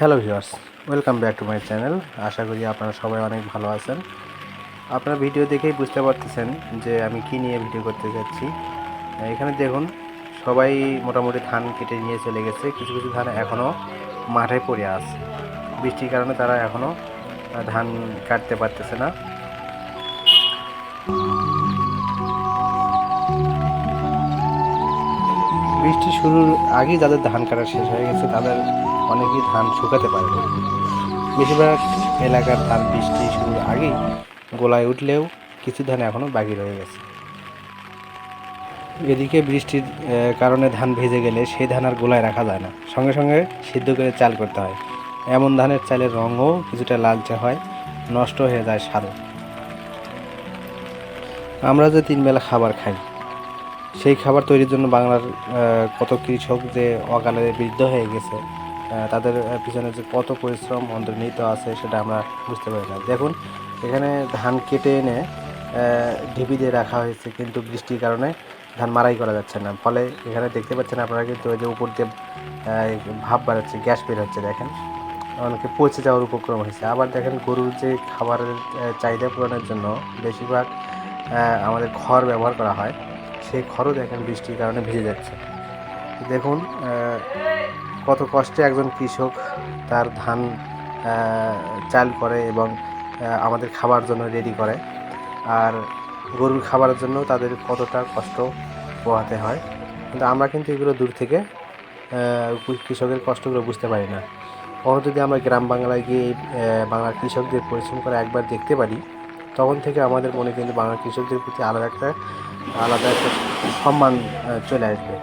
Hello viewers welcome back to my channel আশা করি আপনারা সবাই অনেক ভালো আছেন। আপনারা ভিডিও দেখেই বুঝতে পারতেছেন যে আমি কি নিয়ে ভিডিও করতে যাচ্ছি। এখানে দেখুন, সবাই মোটামুটি ধান কেটে নিয়ে চলে গেছে। কিছু কিছু ধান এখনও মাঠে পড়ে আছে। বৃষ্টির কারণে তারা এখনও ধান কাটতে পারতেছে না। বৃষ্টি শুরুর আগেই যাদের ধান কাটা শেষ হয়ে গেছে, তাদের অনেকেই ধান শুকাতে পারেনি বেশিরভাগ এলাকার ধান বৃষ্টি শুরুর আগেই গোলায় উঠলেও কিছু ধান এখনও বাকি রয়ে গেছে। এদিকে বৃষ্টির কারণে ধান ভেজে গেলে সেই ধান আর গোলায় রাখা যায় না। সঙ্গে সঙ্গে সিদ্ধ করে চাল করতে হয়। এমন ধানের চালের রঙও কিছুটা লালচে হয়, নষ্ট হয়ে যায় স্বাদও। আমরা যে তিনবেলা খাবার খাই, সেই খাবার তৈরির জন্য বাংলার কত কৃষক যে অকালে বৃদ্ধ হয়ে গেছে তাদের পিছনে যে কত পরিশ্রম অন্তর্নিহিত আছে সেটা আমরা বুঝতে পারি না। দেখুন, এখানে ধান কেটে এনে ঢিপি দিয়ে রাখা হয়েছে, কিন্তু বৃষ্টির কারণে ধান মারাই করা যাচ্ছে না। ফলে এখানে দেখতে পাচ্ছেন আপনারা কিন্তু ওই যে উপর দিয়ে ভাপ বাড়াচ্ছে, গ্যাস বের হচ্ছে দেখেন। অনেকে পচে যাওয়ার উপক্রম হয়েছে। আবার দেখেন, গরুর যে খাবারের চাহিদা পূরণের জন্য বেশিরভাগ আমাদের খড় ব্যবহার করা হয়। সেই খড়ও দেখেন বৃষ্টির কারণে ভিজে যাচ্ছে। দেখুন কত কষ্টে একজন কৃষক তার ধান চাল করে এবং আমাদের খাবার জন্য রেডি করে। আর গরুর খাবারের জন্য তাদের কতটা কষ্ট পোহাতে হয়। কিন্তু আমরা কিন্তু এগুলো দূর থেকে কৃষকের কষ্টগুলো বুঝতে পারি না। কখনো যদি আমরা গ্রাম বাংলায় গিয়ে বাংলার কৃষকদের পরিশ্রম করে একবার দেখতে পারি, তখন থেকে আমাদের মনে কিন্তু বাংলার কৃষকদের প্রতি আলাদা একটা আলাদা একটা সম্মান চলে আসবে।